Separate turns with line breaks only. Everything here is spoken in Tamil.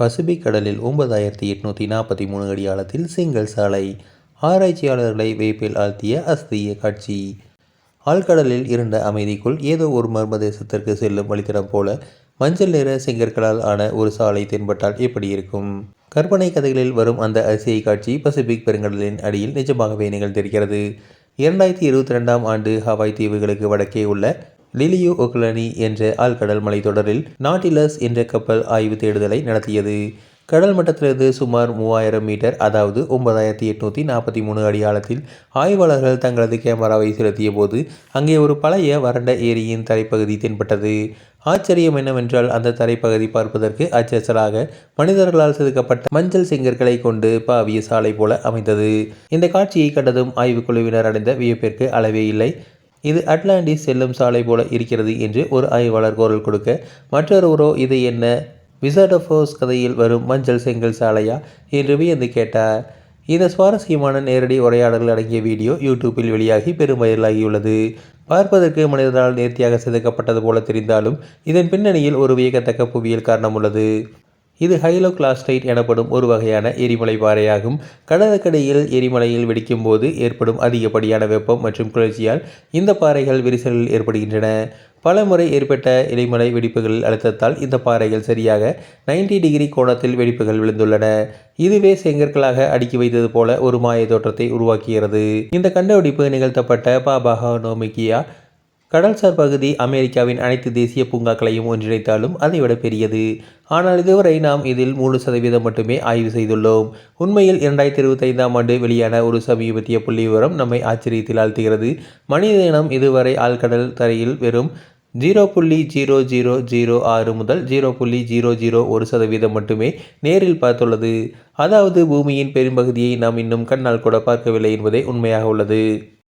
பசிபிக் கடலில் ஒன்பதாயிரத்தி எட்நூற்றி நாற்பத்தி மூணு அடி ஆழத்தில் செங்கல் சாலை. ஆராய்ச்சியாளர்களை வேப்பில் ஆழ்த்திய அஸ்திய காட்சி. ஆழ்கடலில் இருந்த அமைதிக்குள் ஏதோ ஒரு மர்ம தேசத்திற்கு செல்லும் வழித்தடம் போல மஞ்சள் நிற செங்கற்களால் ஆன ஒரு சாலை தென்பட்டால் எப்படி இருக்கும்? கற்பனை கதைகளில் வரும் அந்த அரிசியை காட்சி பசிபிக் பெருங்கடலின் அடியில் நிஜமாகவே நிகழ்ந்திருக்கிறது. இரண்டாயிரத்தி இருபத்தி ரெண்டாம் ஆண்டு ஹவாய் தீவுகளுக்கு வடக்கே உள்ள லிலியோ ஒக்லனி என்ற ஆழ்கடல் மலைத்தொடரில் நாட்டிலஸ் என்ற கப்பல் ஆய்வு தேடுதலை நடத்தியது. கடல் மட்டத்திலிருந்து சுமார் மூவாயிரம் மீட்டர் அதாவது ஒன்பதாயிரத்தி எட்நூற்றி நாற்பத்தி மூணு அடி ஆழத்தில் ஆய்வாளர்கள் தங்களது கேமராவை செலுத்திய போது அங்கே ஒரு பழைய வறண்ட ஏரியின் தரைப்பகுதி தென்பட்டது. ஆச்சரியம் என்னவென்றால் அந்த தரைப்பகுதி பார்ப்பதற்கு அச்சலாக மனிதர்களால் செதுக்கப்பட்ட மஞ்சள் செங்கற்களை கொண்டு பாவிய சாலை போல அமைந்தது. இந்த காட்சியை கண்டதும் ஆய்வுக்குழுவினர் அடைந்த வியப்பிற்கு அளவே இல்லை. இது அட்லாண்டிஸ் செல்லும் சாலை போல இருக்கிறது என்று ஒரு ஆய்வாளர் குரல் கொடுக்க மற்றொருவரோ இது என்ன? விசாடோஃபோஸ் கதையில் வரும் மஞ்சள் செங்கல் சாலையா? என்று வியந்து கேட்டார். இந்த சுவாரஸ்யமான நேரடி உரையாடல்கள் அடங்கிய வீடியோ யூடியூப்பில் வெளியாகி பெரும் வைரலாகியுள்ளது. பார்ப்பதற்கு மனிதனால் நேர்த்தியாக செதுக்கப்பட்டது போல தெரிந்தாலும் இதன் பின்னணியில் ஒரு வியக்கத்தக்க புவியியல் காரணம் உள்ளது. இது ஹைலோகிளாஸ்டைட் எனப்படும் ஒரு வகையான எரிமலை பாறையாகும். கடலுக்கடியில் எரிமலையில் வெடிக்கும் போது ஏற்படும் அதிகப்படியான வெப்பம் மற்றும் குளிர்ச்சியால் இந்த பாறைகள் விரிசலில் ஏற்படுகின்றன. பல முறை ஏற்பட்ட எரிமலை வெடிப்புகள் அழுத்தத்தால் இந்த பாறைகள் சரியாக நைன்டி டிகிரி கோணத்தில் வெடிப்புகள் விழுந்துள்ளன. இதுவே செங்கற்களாக அடுக்கி வைத்தது போல ஒரு மாய தோற்றத்தை உருவாக்குகிறது. இந்த கண்டுபிடிப்பு நிகழ்த்தப்பட்ட பாபாகா நோமிக்கியா கடல்சார் பகுதி அமெரிக்காவின் அனைத்து தேசிய பூங்காக்களையும் ஒன்றிணைத்தாலும் அதைவிட பெரியது. ஆனால் இதுவரை நாம் இதில் மூணு சதவீதம் மட்டுமே ஆய்வு செய்துள்ளோம். உண்மையில் இரண்டாயிரத்தி இருபத்தைந்தாம் ஆண்டு வெளியான ஒரு சமீபத்திய புள்ளி விவரம் நம்மை ஆச்சரியத்தில் ஆழ்த்துகிறது. மனித இனம் இதுவரை ஆழ்கடல் தரையில் வெறும் ஜீரோ புள்ளி ஜீரோ ஜீரோ ஜீரோ ஆறு முதல் ஜீரோ புள்ளி ஜீரோ ஜீரோ ஒரு சதவீதம் மட்டுமே நேரில் பார்த்துள்ளது. அதாவது பூமியின் பெரும்பகுதியை நாம் இன்னும் கண்ணால் கூட பார்க்கவில்லை என்பதே உண்மையாக உள்ளது.